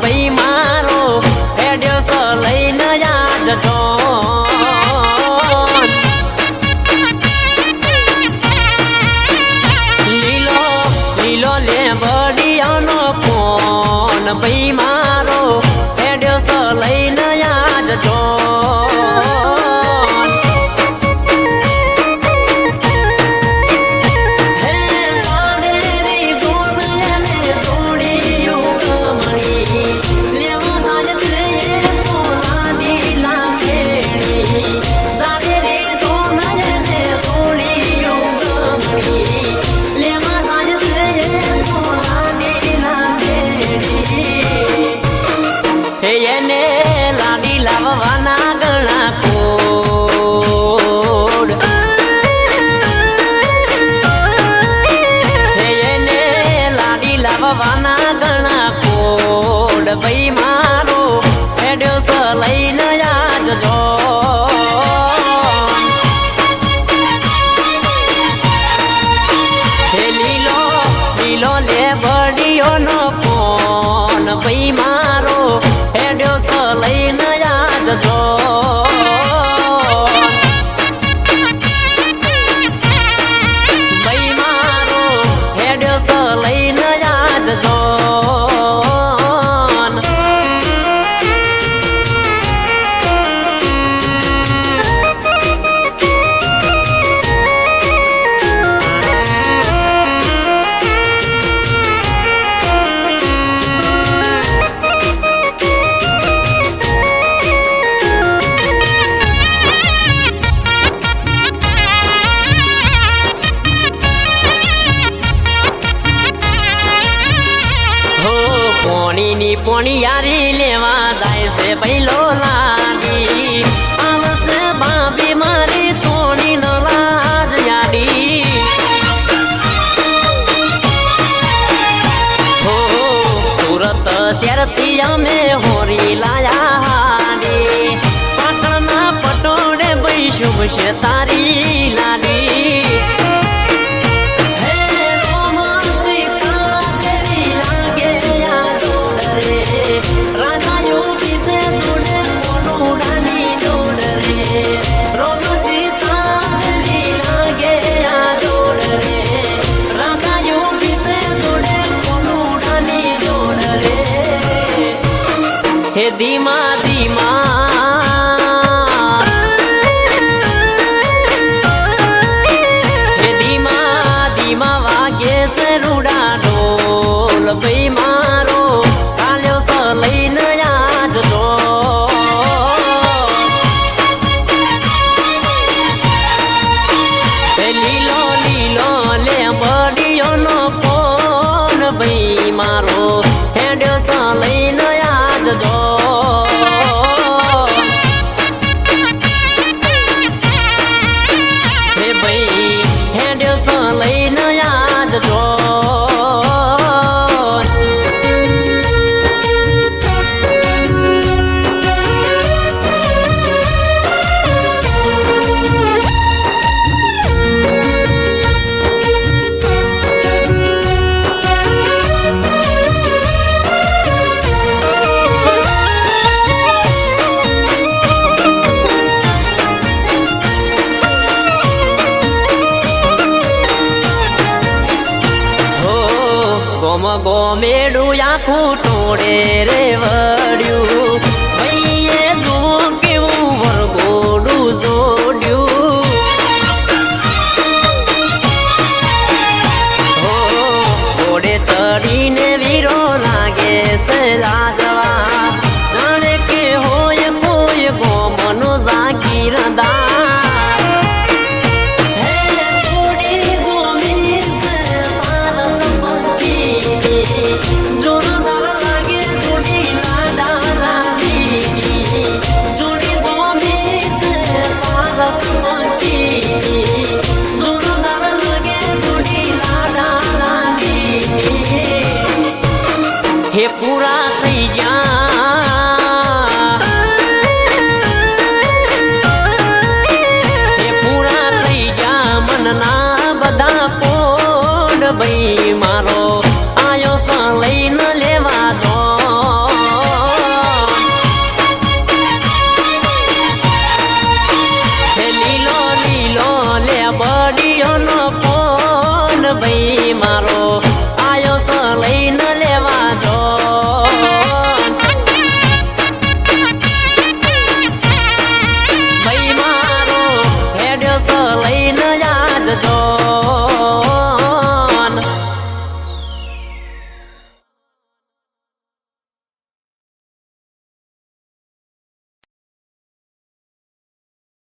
By એને લાડી લાવવાના ગણા કોડ. એને લાડી લાવવાના પોણી પોણિયારી લેવા જાય છે પહેલો લાડી આવશે ભાભી મારી તોણી નો લાજ યાડી હો, સુરત શેરથી અમે હોરી લાયા હાડી પાટણના પટોડે ભાઈ છે હે ધીમા ધીમા આજજો હે ગોમેડું આખું ટોળે રે વળ્યું.